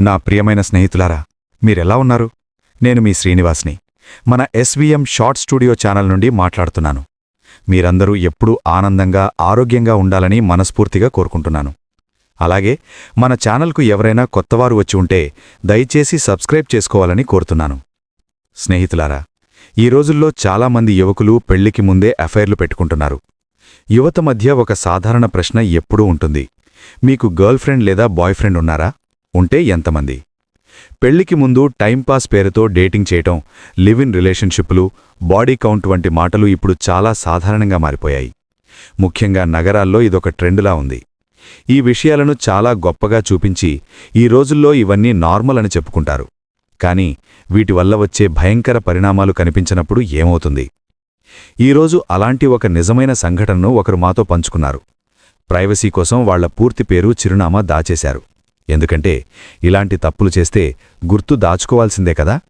నా ప్రియమైన స్నేహితులారా మీరెలా ఉన్నారు? నేను మీ శ్రీనివాస్ని. మన ఎస్వీఎం షార్ట్ స్టూడియో ఛానల్ నుండి మాట్లాడుతున్నాను. మీరందరూ ఎప్పుడూ ఆనందంగా ఆరోగ్యంగా ఉండాలని మనస్ఫూర్తిగా కోరుకుంటున్నాను. అలాగే మన ఛానల్కు ఎవరైనా కొత్తవారు వచ్చి ఉంటే దయచేసి సబ్స్క్రైబ్ చేసుకోవాలని కోరుతున్నాను. స్నేహితులారా ఈ రోజుల్లో చాలామంది యువకులు పెళ్ళికి ముందే అఫైర్లు పెట్టుకుంటున్నారు. యువత మధ్య ఒక సాధారణ ప్రశ్న ఎప్పుడూ ఉంటుంది. మీకు గర్ల్ఫ్రెండ్ లేదా బాయ్ ఫ్రెండ్ ఉన్నారా? ఉంటే ఎంతమంది? పెళ్ళికి ముందు టైంపాస్ పేరుతో డేటింగ్ చేయటం లివ్ ఇన్ రిలేషన్షిప్లు బాడీ కౌంట్ వంటి మాటలు ఇప్పుడు చాలా సాధారణంగా మారిపోయాయి. ముఖ్యంగా నగరాల్లో ఇదొక ట్రెండులా ఉంది. ఈ విషయాలను చాలా గొప్పగా చూపించి ఈ రోజుల్లో ఇవన్నీ నార్మల్ అని చెప్పుకుంటారు. కానీ వీటి వల్ల వచ్చే భయంకర పరిణామాలు కనిపించినప్పుడు ఏమవుతుంది? ఈరోజు అలాంటి ఒక నిజమైన సంఘటనను ఒకరు మాతో పంచుకున్నారు. ప్రైవసీ కోసం వాళ్ళ పూర్తి పేరు చిరునామా దాచేశారు. ఎందుకంటే ఇలాంటి తప్పులు చేస్తే గుర్తు దాచుకోవాల్సిందే కదా?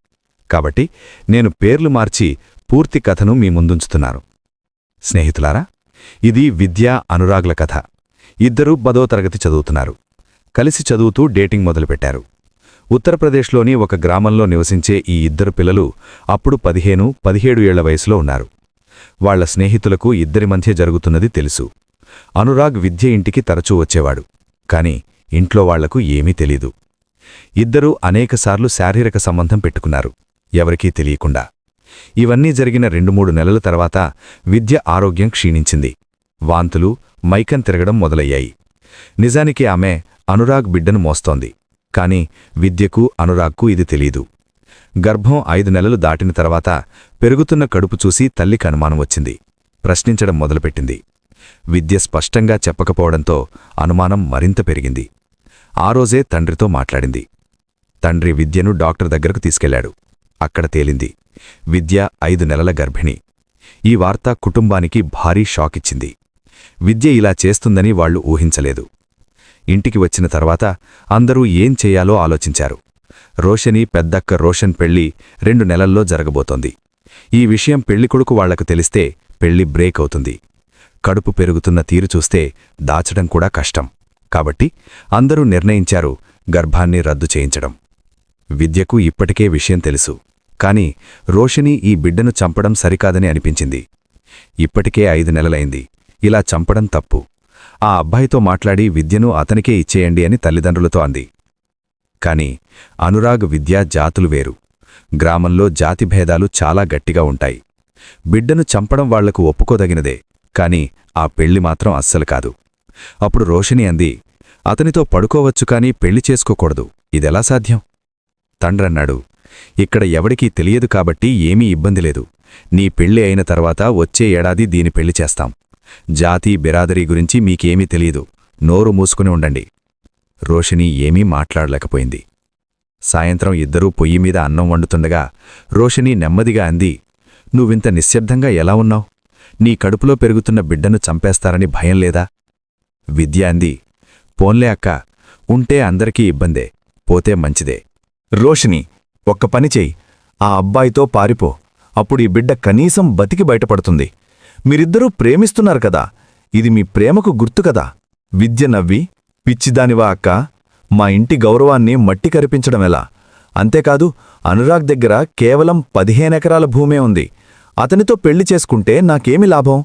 కాబట్టి నేను పేర్లు మార్చి పూర్తి కథను మీ ముందుంచుతున్నాను. స్నేహితులారా ఇది విద్యా అనురాగ్ల కథ. ఇద్దరూ పదో తరగతి చదువుతున్నారు. కలిసి చదువుతూ డేటింగ్ మొదలుపెట్టారు. ఉత్తరప్రదేశ్లోని ఒక గ్రామంలో నివసించే ఈ ఇద్దరు పిల్లలు అప్పుడు పదిహేను పదిహేడు ఏళ్ళ వయసులో ఉన్నారు. వాళ్ళ స్నేహితులకు ఇద్దరి మధ్య జరుగుతున్నది తెలుసు. అనురాగ్ విద్య ఇంటికి తరచూ వచ్చేవాడు. కాని ఇంట్లో వాళ్ళకు ఏమీ తెలీదు. ఇద్దరూ అనేకసార్లు శారీరక సంబంధం పెట్టుకున్నారు. ఎవరికీ తెలియకుండా. ఇవన్నీ జరిగిన రెండు మూడు నెలల తర్వాత విద్య ఆరోగ్యం క్షీణించింది. వాంతులు మైకం తిరగడం మొదలయ్యాయి. నిజానికి ఆమె అనురాగ్ బిడ్డను మోస్తోంది. కాని విద్యకు అనురాగ్కు ఇది తెలీదు. గర్భం ఐదు నెలలు దాటిన తర్వాత పెరుగుతున్న కడుపు చూసి తల్లికి అనుమానం వచ్చింది. ప్రశ్నించడం మొదలుపెట్టింది. విద్య స్పష్టంగా చెప్పకపోవడంతో అనుమానం మరింత పెరిగింది. ఆ రోజే తండ్రితో మాట్లాడింది. తండ్రి విద్యను డాక్టర్ దగ్గరకు తీసుకెళ్ళాడు. అక్కడ తేలింది. విద్య ఐదు నెలల గర్భిణి. ఈ వార్త కుటుంబానికి భారీ షాకిచ్చింది. విద్య ఇలా చేస్తుందని వాళ్ళు ఊహించలేదు. ఇంటికి వచ్చిన తర్వాత అందరూ ఏం చేయాలో ఆలోచించారు. రోషని పెద్దక్క రోషన్ పెళ్ళి రెండు నెలల్లో జరగబోతోంది. ఈ విషయం పెళ్ళికొడుకు వాళ్ళకు తెలిస్తే పెళ్ళి బ్రేక్ అవుతుంది. కడుపు పెరుగుతున్న తీరు చూస్తే దాచడం కూడా కష్టం. కాబట్టి అందరూ నిర్ణయించారు గర్భాన్ని రద్దు చేయించడం. విద్యకు ఇప్పటికే విషయం తెలుసు. కాని రోషిని ఈ బిడ్డను చంపడం సరికాదని అనిపించింది. ఇప్పటికే ఐదు నెలలైంది. ఇలా చంపడం తప్పు. ఆ అబ్బాయితో మాట్లాడి విద్యను అతనికే ఇచ్చేయండి అని తల్లిదండ్రులతో అంది. కాని అనురాగ్ విద్యా జాతులు వేరు. గ్రామంలో జాతిభేదాలు చాలా గట్టిగా ఉంటాయి. బిడ్డను చంపడం వాళ్ళకు ఒప్పుకోదగినదే. కాని ఆ పెళ్ళి మాత్రం అస్సలు కాదు. అప్పుడు రోషిణి అంది అతనితో పడుకోవచ్చు కాని పెళ్ళి చేసుకోకూడదు. ఇదెలా సాధ్యం? తండ్రన్నాడు ఇక్కడ ఎవడికీ తెలియదు కాబట్టి ఏమీ ఇబ్బంది లేదు. నీ పెళ్ళి అయిన తర్వాత వచ్చే ఏడాది దీని పెళ్ళి చేస్తాం. జాతి బిరాదరీ గురించి మీకేమీ తెలియదు. నోరు మూసుకుని ఉండండి. రోషిణి ఏమీ మాట్లాడలేకపోయింది. సాయంత్రం ఇద్దరూ పొయ్యి మీద అన్నం వండుతుండగా రోషిణి నెమ్మదిగా అంది నువ్వింత నిశ్శబ్దంగా ఎలా ఉన్నావు? నీ కడుపులో పెరుగుతున్న బిడ్డను చంపేస్తారని భయం లేదా? విద్య అంది. పోన్లే అక్క ఉంటే అందరికీ ఇబ్బందే పోతే మంచిదే. రోషిని ఒక్క పని చెయ్యి ఆ అబ్బాయితో పారిపో అప్పుడు ఈ బిడ్డ కనీసం బతికి బయటపడుతుంది. మీరిద్దరూ ప్రేమిస్తున్నారు కదా ఇది మీ ప్రేమకు గుర్తు కదా. విద్య నవ్వి పిచ్చిదానివా అక్క మా ఇంటి గౌరవాన్ని మట్టి కరిపించడమెలా అంతేకాదు అనురాగ్ దగ్గర కేవలం పదిహేనెకరాల భూమే ఉంది. అతనితో పెళ్ళి చేసుకుంటే నాకేమి లాభం?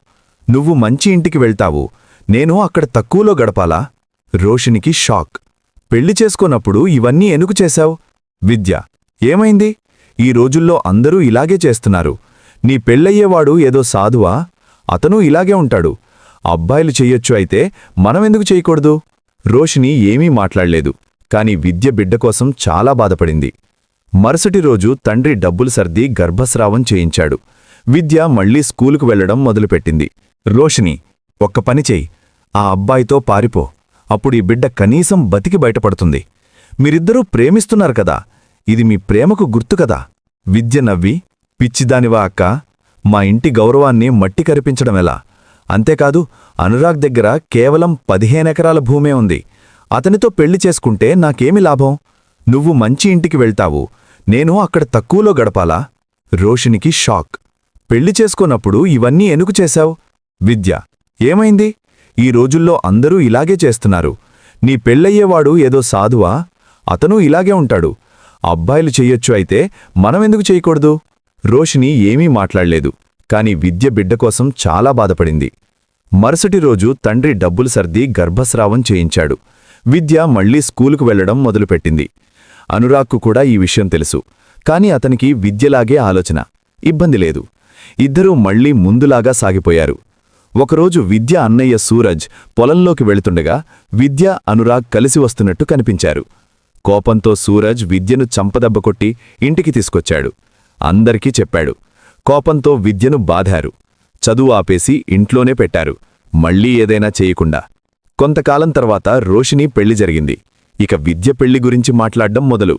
నువ్వు మంచి ఇంటికి వెళ్తావు నేను అక్కడ తక్కువలో గడపాలా? రోషినికి షాక్. పెళ్ళి చేసుకోనప్పుడు ఇవన్నీ ఎనుకు చేశావు? విద్య. ఏమైంది? ఈ రోజుల్లో అందరూ ఇలాగే చేస్తున్నారు. నీ పెళ్ళయ్యేవాడు ఏదో సాధువా? అతనూ ఇలాగే ఉంటాడు. అబ్బాయిలు చెయ్యొచ్చు అయితే మనమెందుకు చేయకూడదు రోషిని ఏమీ మాట్లాడలేదు. కాని విద్య బిడ్డ కోసం చాలా బాధపడింది. మరుసటి రోజు తండ్రి డబ్బులు సర్ది గర్భస్రావం చేయించాడు. విద్య మళ్ళీ స్కూలుకు వెళ్ళడం మొదలుపెట్టింది. రోషిని ఒక్క పని చెయ్యి. ఆ అబ్బాయితో పారిపో. అప్పుడు ఈ బిడ్డ కనీసం బతికి బయటపడుతుంది. మీరిద్దరూ ప్రేమిస్తున్నారు కదా. ఇది మీ ప్రేమకు గుర్తు కదా. విద్య నవ్వి పిచ్చిదానివా అక్క. మా ఇంటి గౌరవాన్ని మట్టి కరిపించడమెలా అంతేకాదు అనురాగ్ దగ్గర కేవలం పదిహేనెకరాల భూమే ఉంది. అతనితో పెళ్ళి చేసుకుంటే నాకేమి లాభం? నువ్వు మంచి ఇంటికి వెళ్తావు. నేను అక్కడ తక్కువలో గడపాలా? రోషినికి షాక్. పెళ్ళి చేసుకోనప్పుడు ఇవన్నీ ఎనుకు చేశావు? విద్య. ఏమైంది? ఈ రోజుల్లో అందరూ ఇలాగే చేస్తున్నారు. నీ పెళ్ళయ్యేవాడు ఏదో సాధువా? అతను ఇలాగే ఉంటాడు. అబ్బాయిలు చెయ్యొచ్చు అయితే మనమెందుకు చేయకూడదు రోషిని ఏమీ మాట్లాడలేదు. కాని విద్య బిడ్డ కోసం చాలా బాధపడింది. మరుసటి రోజు తండ్రి డబ్బులు సర్ది గర్భస్రావం చేయించాడు. విద్య మళ్ళీ స్కూలుకు వెళ్ళడం మొదలుపెట్టింది. అనురాగ్కు కూడా ఈ విషయం తెలుసు. కాని అతనికి విద్యలాగే ఆలోచన. ఇబ్బంది లేదు. ఇద్దరూ మళ్ళీ ముందులాగా సాగిపోయారు. ఒకరోజు విద్య అన్నయ్య సూరజ్ పొలంలోకి వెళుతుండగా విద్య అనురాగ్ కలిసి వస్తున్నట్టు కనిపించారు. కోపంతో సూరజ్ విద్యను చంపదెబ్బ కొట్టి ఇంటికి తీసుకొచ్చాడు. అందరికీ చెప్పాడు. కోపంతో విద్యను బాధారు చదువు ఆపేసి ఇంట్లోనే పెట్టారు. మళ్ళీ ఏదైనా చేయకుండా. కొంతకాలం తర్వాత రోషిని పెళ్ళి జరిగింది. ఇక విద్య పెళ్ళి గురించి మాట్లాడ్డం మొదలు.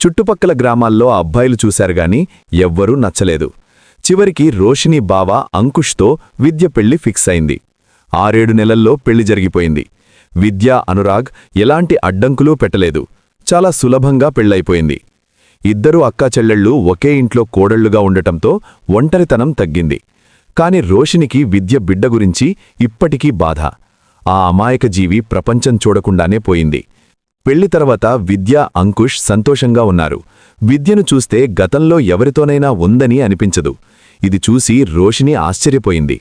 చుట్టుపక్కల గ్రామాల్లో అబ్బాయిలు చూశారుగాని ఎవ్వరూ నచ్చలేదు. చివరికి రోషిని బావ అంకుష్తో విద్య పెళ్ళి ఫిక్స్ అయింది ఆరేడు నెలల్లో పెళ్ళి జరిగిపోయింది. విద్య అనురాగ్ ఎలాంటి అడ్డంకులూ పెట్టలేదు. చాలా సులభంగా పెళ్ళైపోయింది ఇద్దరూ అక్కాచెల్లెళ్ళు ఒకే ఇంట్లో కోడళ్ళుగా ఉండటంతో ఒంటరితనం తగ్గింది. కాని రోషినికి విద్య బిడ్డ గురించి ఇప్పటికీ బాధ. ఆ అమాయక జీవి ప్రపంచం చూడకుండానే పోయింది. పెళ్ళి తర్వాత విద్య అంకుష్ సంతోషంగా ఉన్నారు. విద్యను చూస్తే గతంలో ఎవరితోనైనా ఉందని అనిపించదు. ఇది చూసి రోషిని ఆశ్చర్యపోయింది.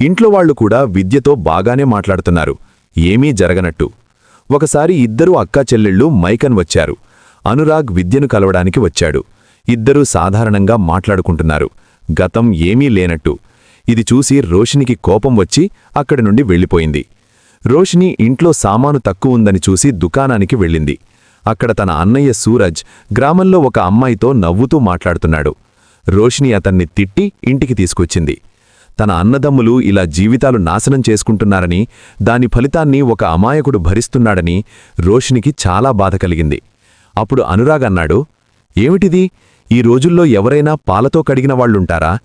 ఇంట్లో వాళ్ళు కూడా విద్యతో బాగానే మాట్లాడుతున్నారు. ఏమీ జరగనట్టు. ఒకసారి ఇద్దరు అక్కా చెల్లెళ్ళు మైకన్ వచ్చారు. అనురాగ్ విద్యను కలవడానికి వచ్చాడు. ఇద్దరూ సాధారణంగా మాట్లాడుకుంటున్నారు. గతం ఏమీ లేనట్టు. ఇది చూసి రోషినికి కోపం వచ్చి అక్కడి నుండి వెళ్ళిపోయింది. రోషిని ఇంట్లో సామాను తక్కువ ఉందని చూసి దుకాణానికి వెళ్ళింది. అక్కడ తన అన్నయ్య సూరజ్ గ్రామంలో ఒక అమ్మాయితో నవ్వుతూ మాట్లాడుతున్నాడు. రోషిని అతన్ని తిట్టి ఇంటికి తీసుకొచ్చింది. తన అన్నదమ్ములు ఇలా జీవితాలు నాశనం చేసుకుంటున్నారని దాని ఫలితాన్ని ఒక అమాయకుడు భరిస్తున్నాడని రోషినికి చాలా బాధ కలిగింది. అప్పుడు అనురాగ్ అన్నాడు ఏమిటిది? ఈ రోజుల్లో ఎవరైనా పాలతో కడిగిన వాళ్ళుంటారా?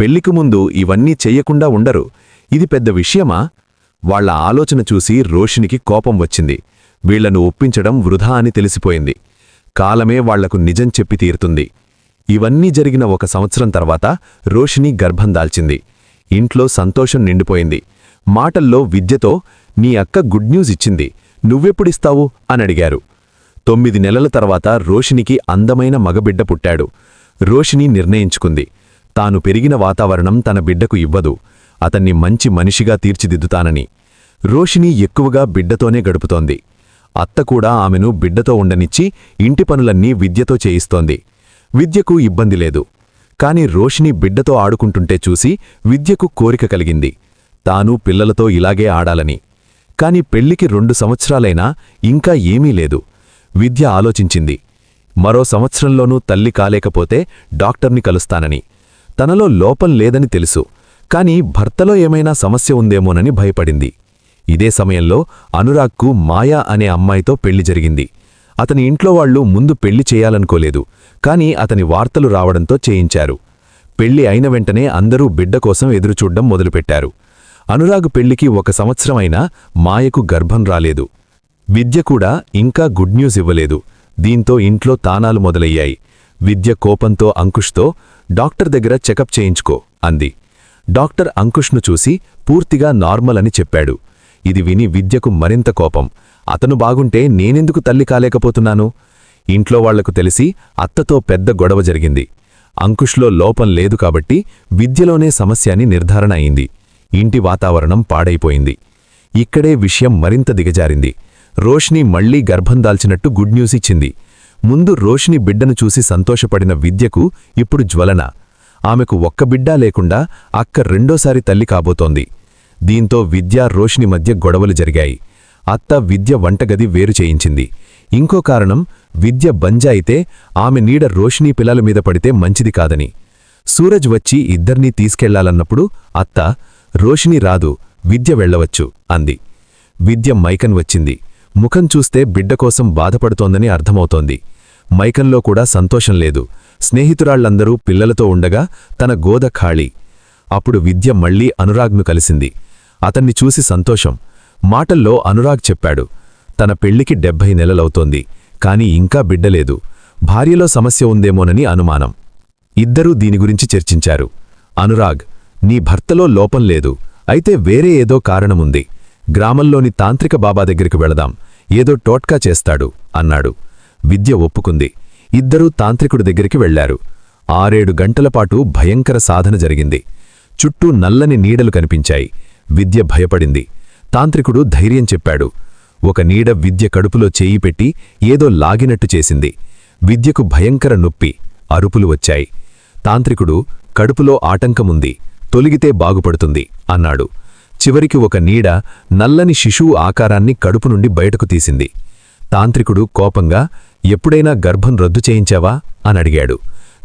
పెళ్ళికి ముందు ఇవన్నీ చెయ్యకుండా ఉండరు. ఇది పెద్ద విషయమా? వాళ్ళ ఆలోచన చూసి రోషినికి కోపం వచ్చింది. వీళ్ళను ఒప్పించడం వృధా అని తెలిసిపోయింది. కాలమే వాళ్ళకు నిజం చెప్పి తీరుతుంది. ఇవన్నీ జరిగిన ఒక సంవత్సరం తర్వాత రోషిణి గర్భం దాల్చింది. ఇంట్లో సంతోషం నిండిపోయింది. మాటల్లో విద్యతో నీ అక్క గుడ్ న్యూస్ ఇచ్చింది. నువ్వెప్పుడిస్తావు? అని అడిగారు. తొమ్మిది నెలల తర్వాత రోషినికి అందమైన మగబిడ్డ పుట్టాడు. రోషిని నిర్ణయించుకుంది. తాను పెరిగిన వాతావరణం తన బిడ్డకు ఇవ్వదు. అతన్ని మంచి మనిషిగా తీర్చిదిద్దుతానని. రోషిని ఎక్కువగా బిడ్డతోనే గడుపుతోంది. అత్త కూడా ఆమెను బిడ్డతో ఉండనిచ్చి ఇంటి పనులన్నీ విద్యతో చేయిస్తోంది. విద్యకు ఇబ్బంది లేదు. కాని రోషిని బిడ్డతో ఆడుకుంటుంటే చూసి విద్యకు కోరిక కలిగింది. తాను పిల్లలతో ఇలాగే ఆడాలని. కాని పెళ్ళికి రెండు సంవత్సరాలైనా ఇంకా ఏమీ లేదు. విద్య ఆలోచించింది. మరో సంవత్సరంలోనూ తల్లి కాలేకపోతే డాక్టర్ని కలుస్తానని. తనలో లోపం లేదని తెలుసు. కాని భర్తలో ఏమైనా సమస్య ఉందేమోనని భయపడింది. ఇదే సమయంలో అనురాగ్కు మాయా అనే అమ్మాయితో పెళ్ళి జరిగింది. అతని ఇంట్లో వాళ్ళు ముందు పెళ్ళి చేయాలనుకోలేదు కాని అతని వార్తలు రావడంతో చేయించారు. పెళ్ళి అయిన వెంటనే అందరూ బిడ్డ కోసం ఎదురుచూడ్డం మొదలుపెట్టారు. అనురాగ్ పెళ్ళికి ఒక సంవత్సరమైనా మాయకు గర్భం రాలేదు. విద్య కూడా ఇంకా గుడ్ న్యూస్ ఇవ్వలేదు. దీంతో ఇంట్లో తానాలు మొదలయ్యాయి. విద్య కోపంతో అంకుష్తో డాక్టర్ దగ్గర చెకప్ చేయించుకో అంది. డాక్టర్ అంకుష్ను చూసి పూర్తిగా నార్మల్ అని చెప్పాడు. ఇది విని విద్యకు మరింత కోపం. అతను బాగుంటే నేనెందుకు తల్లి కాలేకపోతున్నాను? ఇంట్లో వాళ్ళకు తెలిసి అత్తతో పెద్ద గొడవ జరిగింది. అంకుష్లో లోపం లేదు కాబట్టి విద్యలోనే సమస్య అని నిర్ధారణ అయింది. ఇంటి వాతావరణం పాడైపోయింది. ఇక్కడే విషయం మరింత దిగజారింది. రోష్ని మళ్ళీ గర్భం దాల్చినట్టు గుడ్ న్యూస్ ఇచ్చింది. ముందు రోష్ని బిడ్డను చూసి సంతోషపడిన విద్యకు ఇప్పుడు జ్వలన. ఆమెకు ఒక్క బిడ్డా లేకుండా అక్క రెండోసారి తల్లి కాబోతోంది. దీంతో విద్య రోష్ని మధ్య గొడవలు జరిగాయి. అత్త విద్య వంటగది వేరు చేయించింది. ఇంకో కారణం విద్య బంజా అయితే ఆమె నీడ రోషినీ పిల్లల మీద పడితే మంచిది కాదని. సూరజ్ వచ్చి ఇద్దర్నీ తీసుకెళ్ళాలన్నప్పుడు అత్త రోషిని రాదు విద్య వెళ్ళవచ్చు అంది. విద్య మైకన్ వచ్చింది. ముఖం చూస్తే బిడ్డ కోసం బాధపడుతోందని అర్థమవుతోంది. మైకంలో కూడా సంతోషం లేదు. స్నేహితురాళ్ళందరూ పిల్లలతో ఉండగా తన గోద ఖాళీ. అప్పుడు విద్య మళ్ళీ అనురాగ్ను కలిసింది. అతన్ని చూసి సంతోషం. మాటల్లో అనురాగ్ చెప్పాడు తన పెళ్ళికి డెబ్భై నెలలవుతోంది కాని ఇంకా బిడ్డలేదు. భార్యలో సమస్య ఉందేమోనని అనుమానం. ఇద్దరూ దీని గురించి చర్చించారు. అనురాగ్ నీ భర్తలో లోపం లేదు. అయితే వేరే ఏదో కారణముంది. గ్రామంలోని తాంత్రిక బాబా దగ్గరికి వెళదాం. ఏదో టోట్కా చేస్తాడు అన్నాడు. విద్య ఒప్పుకుంది. ఇద్దరూ తాంత్రికుడి దగ్గరికి వెళ్ళారు. ఆరేడు గంటలపాటు భయంకర సాధన జరిగింది. చుట్టూ నల్లని నీడలు కనిపించాయి. విద్య భయపడింది. తాంత్రికుడు ధైర్యం చెప్పాడు. ఒక నీడ విద్య కడుపులో చేయి పెట్టి ఏదో లాగినట్టు చేసింది. విద్యకు భయంకర నొప్పి అరుపులు వచ్చాయి. తాంత్రికుడు కడుపులో ఆటంకముంది తొలిగితే బాగుపడుతుంది అన్నాడు. చివరికి ఒక నీడ నల్లని శిశువు ఆకారాన్ని కడుపు నుండి బయటకు తీసింది. తాంత్రికుడు కోపంగా ఎప్పుడైనా గర్భం రద్దు చేయించావా? అని అడిగాడు.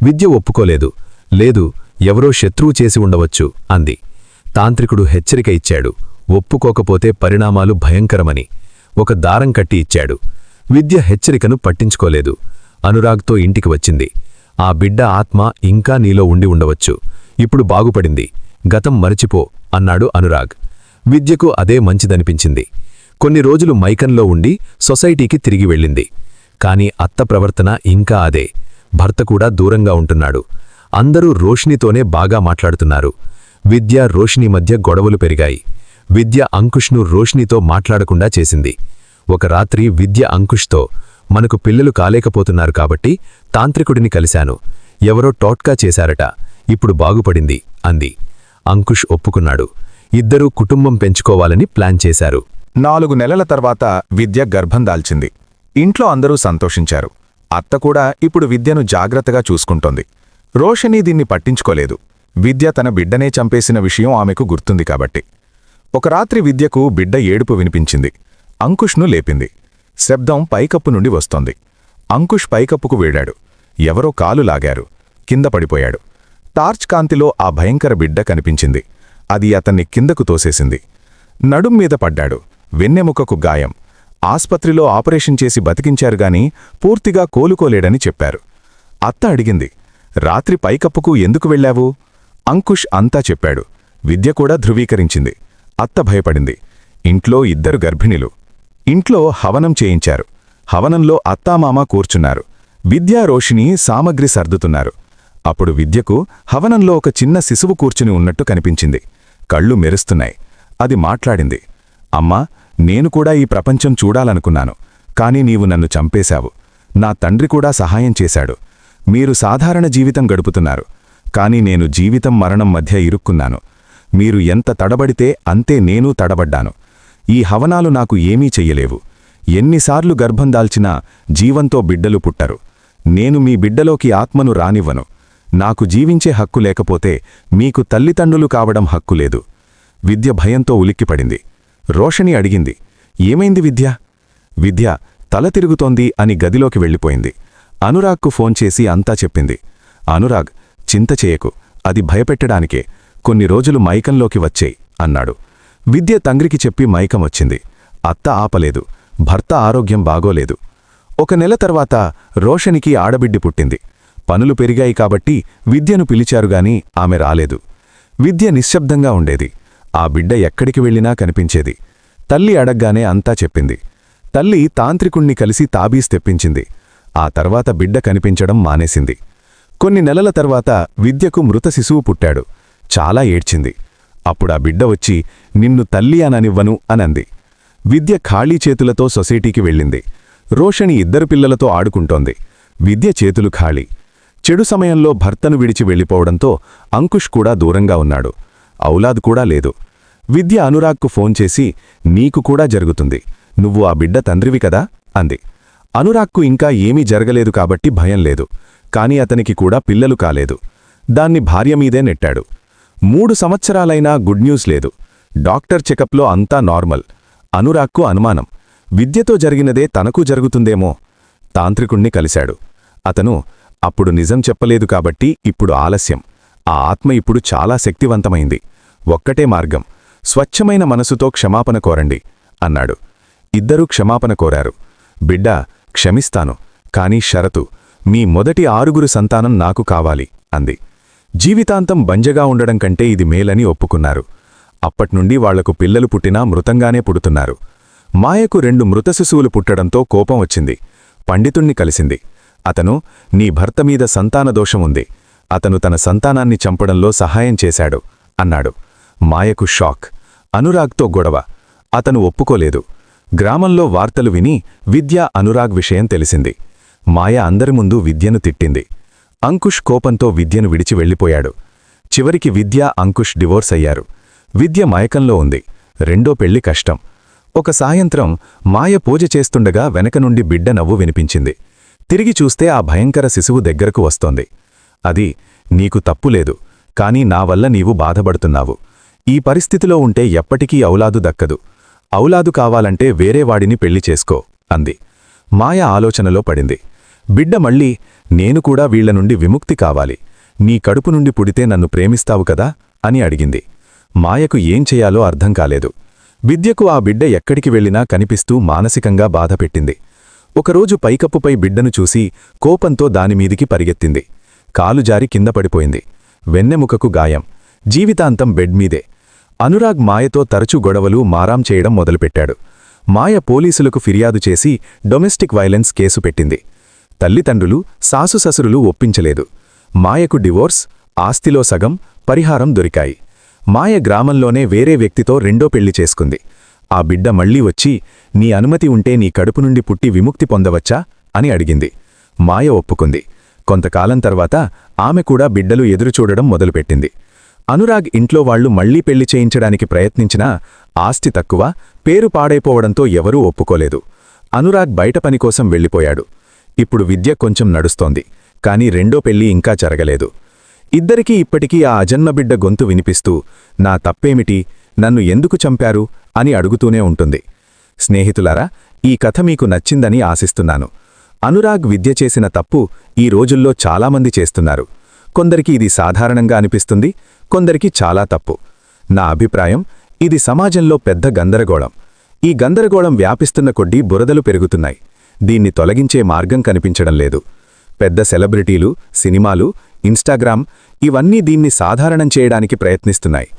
విద్య ఒప్పుకోలేదు. లేదు ఎవరో శత్రువు చేసి ఉండవచ్చు అంది. తాంత్రికుడు హెచ్చరిక ఇచ్చాడు. ఒప్పుకోకపోతే పరిణామాలు భయంకరమని ఒక దారం కట్టి ఇచ్చాడు. విద్య హెచ్చరికను పట్టించుకోలేదు. అనురాగ్తో ఇంటికి వచ్చింది. ఆ బిడ్డ ఆత్మ ఇంకా నీలో ఉండి ఉండవచ్చు. ఇప్పుడు బాగుపడింది. గతం మరచిపో అన్నాడు అనురాగ్. విద్యకు అదే మంచిదనిపించింది. కొన్ని రోజులు మైకంలో ఉండి సొసైటీకి తిరిగి వెళ్ళింది. కాని అత్త ప్రవర్తన ఇంకా అదే. భర్త కూడా దూరంగా ఉంటున్నాడు. అందరూ రోషినితోనే బాగా మాట్లాడుతున్నారు. విద్య రోషిని మధ్య గొడవలు పెరిగాయి. విద్య అంకుష్ను రోషినితో మాట్లాడకుండా చేసింది. ఒక రాత్రి విద్య అంకుష్తో మనకు పిల్లలు కాలేకపోతున్నారు కాబట్టి తాంత్రికుడిని కలిశాను. ఎవరో టోట్కా చేశారట ఇప్పుడు బాగుపడింది అంది. అంకుష్ ఒప్పుకున్నాడు. ఇద్దరూ కుటుంబం పెంచుకోవాలని ప్లాన్ చేశారు. నాలుగు నెలల తర్వాత విద్య గర్భం దాల్చింది. ఇంట్లో అందరూ సంతోషించారు. అత్త కూడా ఇప్పుడు విద్యను జాగ్రత్తగా చూసుకుంటోంది. రోషని దీన్ని పట్టించుకోలేదు. విద్య తన బిడ్డనే చంపేసిన విషయం ఆమెకు గుర్తుంది కాబట్టి. ఒక రాత్రి విద్యకు బిడ్డ ఏడుపు వినిపించింది. అంకుష్ను లేపింది. శబ్దం పైకప్పు నుండి వస్తోంది. అంకుష్ పైకప్పుకు వేడాడు. ఎవరో కాలు లాగారు. కింద పడిపోయాడు. టార్చ్ కాంతిలో ఆ భయంకర బిడ్డ కనిపించింది. అది అతన్ని కిందకు తోసేసింది. నడుం మీద పడ్డాడు. వెన్నెముకకు గాయం. ఆస్పత్రిలో ఆపరేషన్ చేసి బతికించారుగాని పూర్తిగా కోలుకోలేడని చెప్పారు. అత్త అడిగింది. రాత్రి పైకప్పుకు ఎందుకు వెళ్ళావు? అంకుష్ అంతా చెప్పాడు. విద్య కూడా ధృవీకరించింది. అత్త భయపడింది. ఇంట్లో ఇద్దరు గర్భిణిలు. ఇంట్లో హవనం చేయించారు. హవనంలో అత్తామామ కూర్చున్నారు. విద్యా రోషిని సామగ్రి సర్దుతున్నారు. అప్పుడు విద్యకు హవనంలో ఒక చిన్న శిశువు కూర్చుని ఉన్నట్టు కనిపించింది. కళ్ళు మెరుస్తున్నాయి. అది మాట్లాడింది. అమ్మా నేను కూడా ఈ ప్రపంచం చూడాలనుకున్నాను. కాని నీవు నన్ను చంపేశావు. నా తండ్రి కూడా సహాయం చేశాడు. మీరు సాధారణ జీవితం గడుపుతున్నారు. కాని నేను జీవితం మరణం మధ్య ఇరుక్కున్నాను. మీరు ఎంత తడబడితే అంతే నేనూ తడబడ్డాను. ఈ హవనాలు నాకు ఏమీ చెయ్యలేవు. ఎన్నిసార్లు గర్భం దాల్చినా జీవంతో బిడ్డలు పుట్టరు. నేను మీ బిడ్డలోకి ఆత్మను రానివ్వను. నాకు జీవించే హక్కు లేకపోతే మీకు తల్లిదండ్రులు కావడం హక్కు లేదు. విద్య భయంతో ఉలిక్కిపడింది. రోషని అడిగింది ఏమైంది విద్య? విద్య తల తిరుగుతోంది అని గదిలోకి వెళ్ళిపోయింది. అనురాగ్కు ఫోన్ చేసి అంతా చెప్పింది. అనురాగ్ చింత చేయకు. అది భయపెట్టడానికే. కొన్ని రోజులు మైకంలోకి వచ్చేయి అన్నాడు. విద్య తంగ్రికి చెప్పి మైకం వచ్చింది. అత్త ఆపలేదు. భర్త ఆరోగ్యం బాగోలేదు. ఒక నెల తర్వాత రోషనికి ఆడబిడ్డి పుట్టింది. పనులు పెరిగాయి కాబట్టి విద్యను పిలిచారుగాని ఆమె రాలేదు. విద్య నిశ్శబ్దంగా ఉండేది. ఆ బిడ్డ ఎక్కడికి వెళ్ళినా కనిపించేది. తల్లి అడగ్గానే అంతా చెప్పింది. తల్లి తాంత్రికుణ్ణి కలిసి తాబీస్ తెప్పించింది. ఆ తర్వాత బిడ్డ కనిపించడం మానేసింది. కొన్ని నెలల తర్వాత విద్యకు మృత శిశువు పుట్టాడు. చాలా ఏడ్చింది. అప్పుడా బిడ్డ వచ్చి నిన్ను తల్లి అననివ్వను అనంది. విద్య ఖాళీ చేతులతో సొసైటీకి వెళ్ళింది. రోషణి ఇద్దరు పిల్లలతో ఆడుకుంటోంది. విద్య చేతులు ఖాళీ. చెడు సమయంలో భర్తను విడిచి వెళ్ళిపోవడంతో అంకుష్ కూడా దూరంగా ఉన్నాడు. ఔలాద్ కూడా లేదు. విద్య అనురాగ్కు ఫోన్ చేసి నీకు కూడా జరుగుతుంది. నువ్వు ఆ బిడ్డ తండ్రివి కదా? అంది. అనురాగ్కు ఇంకా ఏమీ జరగలేదు కాబట్టి భయం లేదు. కాని అతనికి కూడా పిల్లలు కాలేదు. దాన్ని భార్య మీదే నెట్టాడు. మూడు సంవత్సరాలైనా గుడ్ న్యూస్ లేదు. డాక్టర్ చెకప్లో అంతా నార్మల్. అనురాగ్కు అనుమానం. విద్యతో జరిగినదే తనకు జరుగుతుందేమో? తాంత్రికుణ్ణి కలిశాడు. అతను అప్పుడు నిజం చెప్పలేదు కాబట్టి ఇప్పుడు ఆలస్యం. ఆ ఆత్మ ఇప్పుడు చాలా శక్తివంతమైంది. ఒక్కటే మార్గం. స్వచ్ఛమైన మనసుతో క్షమాపణ కోరండి అన్నాడు. ఇద్దరూ క్షమాపణ కోరారు. బిడ్డ క్షమిస్తాను. కాని షరతు మీ మొదటి ఆరుగురు సంతానం నాకు కావాలి అంది. జీవితాంతం బంజగా ఉండడం కంటే ఇది మేలని ఒప్పుకున్నారు. అప్పట్నుండి వాళ్ళకు పిల్లలు పుట్టినా మృతంగానే పుడుతున్నారు. మాయకు రెండు మృత శిశువులు పుట్టడంతో కోపం వచ్చింది. పండితుణ్ణి కలిసింది. అతను నీ భర్త మీద సంతాన దోషముంది అతను తన సంతానాన్ని చంపడంలో సహాయం చేశాడు అన్నాడు. మాయకు షాక్. అనురాగ్తో గొడవ. అతను ఒప్పుకోలేదు. గ్రామంలో వార్తలు విని విద్య అనురాగ్ విషయం తెలిసింది. మాయ అందరి ముందు విద్యను తిట్టింది. అంకుష్ కోపంతో విద్యను విడిచి వెళ్ళిపోయాడు. చివరికి విద్య అంకుష్ డివోర్స్ అయ్యారు. విద్య మయకంలో ఉంది. రెండో పెళ్ళి కష్టం. ఒక సాయంత్రం మాయ పూజ చేస్తుండగా వెనక నుండి బిడ్డ నవ్వు వినిపించింది. తిరిగి చూస్తే ఆ భయంకర శిశువు దగ్గరకు వస్తోంది. అది నీకు తప్పులేదు కాని నా వల్ల నీవు బాధపడుతున్నావు. ఈ పరిస్థితిలో ఉంటే ఎప్పటికీ ఔలాదు దక్కదు. ఔలాదు కావాలంటే వేరేవాడిని పెళ్ళి చేసుకో అంది. మాయ ఆలోచనలో పడింది. బిడ్డ మళ్ళీ నేను కూడా వీళ్ళ నుండి విముక్తి కావాలి. నీ కడుపు నుండి పుడితే నన్ను ప్రేమిస్తావు కదా? అని అడిగింది. మాయకు ఏం చేయాలో అర్థం కాలేదు. విద్యకు ఆ బిడ్డ ఎక్కడికి వెళ్ళినా కనిపిస్తూ మానసికంగా బాధపెట్టింది. ఒకరోజు పైకప్పుపై బిడ్డను చూసి కోపంతో దానిమీదికి పరిగెత్తింది. కాలు జారి కింద పడిపోయింది. వెన్నెముకకు గాయం. జీవితాంతం బెడ్ మీదే. అనురాగ్ మాయతో తరచూ గొడవలు మారాం చేయడం మొదలుపెట్టాడు. మాయ పోలీసులకు ఫిర్యాదు చేసి డొమెస్టిక్ వైలెన్స్ కేసు పెట్టింది. తల్లిదండ్రులు సాసుససురులు ఒప్పించలేదు. మాయకు డివోర్స్ ఆస్తిలో సగం పరిహారం దొరికాయి. మాయ గ్రామంలోనే వేరే వ్యక్తితో రెండో పెళ్ళి చేసుకుంది. ఆ బిడ్డ మళ్ళీ వచ్చి నీ అనుమతి ఉంటే నీ కడుపు నుండి పుట్టి విముక్తి పొందవచ్చా? అని అడిగింది. మాయ ఒప్పుకుంది. కొంతకాలం తర్వాత ఆమె కూడా బిడ్డలు ఎదురుచూడడం మొదలుపెట్టింది. అనురాగ్ ఇంట్లో వాళ్ళు మళ్ళీ పెళ్ళి చేయించడానికి ప్రయత్నించినా ఆస్తి తక్కువ పేరు పాడైపోవడంతో ఎవరూ ఒప్పుకోలేదు. అనురాగ్ బయట పనికోసం వెళ్ళిపోయాడు. ఇప్పుడు విద్య కొంచెం నడుస్తోంది కాని రెండో పెళ్ళి ఇంకా జరగలేదు. ఇద్దరికీ ఇప్పటికీ ఆ అజన్మబిడ్డ గొంతు వినిపిస్తూ నా తప్పేమిటి నన్ను ఎందుకు చంపారు అని అడుగుతూనే ఉంటుంది. స్నేహితులారా ఈ కథ మీకు నచ్చిందని ఆశిస్తున్నాను. అనురాగ్ విద్య చేసిన తప్పు ఈ రోజుల్లో చాలామంది చేస్తున్నారు. కొందరికి ఇది సాధారణంగా అనిపిస్తుంది కొందరికి చాలా తప్పు. నా అభిప్రాయం ఇది సమాజంలో పెద్ద గందరగోళం. ఈ గందరగోళం వ్యాపిస్తున్న కొద్దీ బురదలు పెరుగుతున్నాయి. దీన్ని తొలగించే మార్గం కనిపించడం లేదు. పెద్ద సెలబ్రిటీలు సినిమాలు ఇన్స్టాగ్రామ్ ఇవన్నీ దీన్ని సాధారణం చేయడానికి ప్రయత్నిస్తున్నాయి.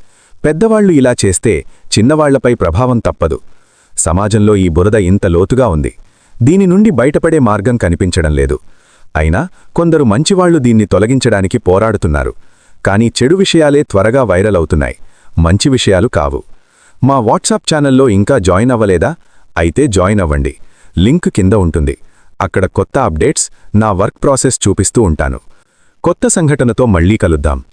పెద్దవాళ్ళు ఇలా చేస్తే చిన్నవాళ్ళపై ప్రభావం తప్పదు. సమాజంలో ఈ బురద ఇంత లోతుగా ఉంది. దీని నుండి బయటపడే మార్గం కనిపించడం లేదు. అయినా కొందరు మంచివాళ్ళు దీన్ని తొలగించడానికి పోరాడుతున్నారు. కానీ చెడు విషయాలే త్వరగా వైరల్ అవుతున్నాయి. మంచి విషయాలు కావు. మా వాట్సాప్ ఛానల్లో ఇంకా జాయిన్ అవ్వలేదా? అయితే జాయిన్ అవ్వండి. లింక్ కింద ఉంటుంది. అక్కడ కొత్త అప్డేట్స్ నా వర్క్ ప్రాసెస్ చూపిస్తూ ఉంటాను. కొత్త సంఘటనతో మళ్ళీ కలుద్దాం.